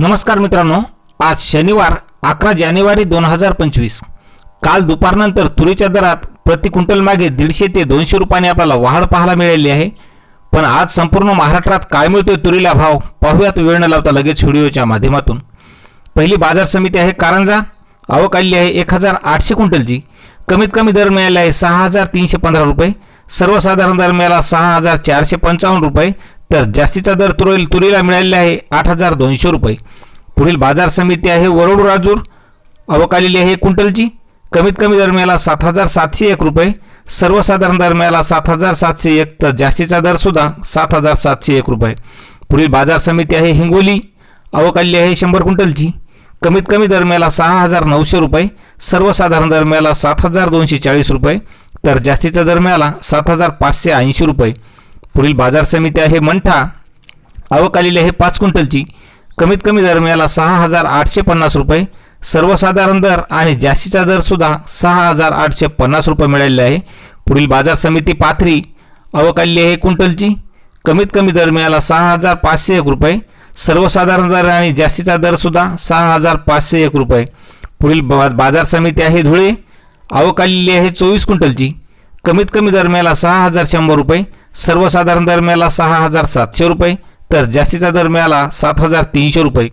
नमस्कार मित्रांनो आज शनिवार अकरा जानेवारी दोन हजार पंचवीस. काल दुपारनंतर तुरीच्या दरात प्रति क्विंटल मागे दीडशे ते दोनशे रुपयाने आपल्याला वाढ पाहायला मिळाली आहे. पण आज संपूर्ण महाराष्ट्रात काय मिळतोय तुरीला भाव पाहूयात वेळ न लावता लगेच व्हिडिओच्या माध्यमातून. पहिली बाजार समिती आहे कारंजा. आवक आलेली आहे एक हजार आठशे क्विंटलची. कमीत कमी दर मिळाला आहे सहा हजार तीनशे पंधरा रुपये. सर्वसाधारण दर मिळाला सहा हजार चारशे पंचावन्न रुपये. तर जास्तीचा दर तुरी तुरीला मिळालेला आहे आठ हजार दोनशे रुपये. पुढील बाजार समिती आहे वरुड राजूर. आवक आलेली आहे एक क्विंटलची. कमीत कमी दर मिळाला सात हजार सातशे एक रुपये. सर्वसाधारण दर मिळाला सात हजार सातशे एक. तर जास्तीचा दरसुद्धा सात हजार सातशे एक रुपये. पुढील बाजार समिती आहे हिंगोली. आवक आलेली आहे शंभर क्विंटलची. कमीत कमी दर मिळाला सहा हजार नऊशे रुपये. सर्वसाधारण दर मिळाला सात हजार दोनशे चाळीस रुपये. तर जास्तीचा दर मिळाला सात हजार पाचशे ऐंशी रुपये. पुढील बाजार समिती आहे मंठा आवक आलेली आहे पाच क्विंटलची. कमीत कमी दर मिळाला सहा हजार आठशे पन्नास रुपये. सर्वसाधारण दर आणि जास्तीचा दरसुद्धा सहा हजार आठशे पन्नास रुपये मिळालेला आहे. पुढील बाजार समिती पाथरी आवक आलेली आहे क्विंटलची. कमीत कमी दर मिळाला सहा हजार पाचशे एक रुपये. सर्वसाधारण दर आणि जास्तीचा दरसुद्धा सहा हजार पाचशे एक रुपये. पुढील बा बाजार समिती आहे धुळे आवक आलेली आहे चोवीस क्विंटलची. कमीत कमी दर मिळाला सहा हजार शंभर रुपये. सर्वसाधारण दर मिळाला सहा हजार सातशे रुपये तर जास्तीचा दर मिळाला सात हजार तीनशे रुपये.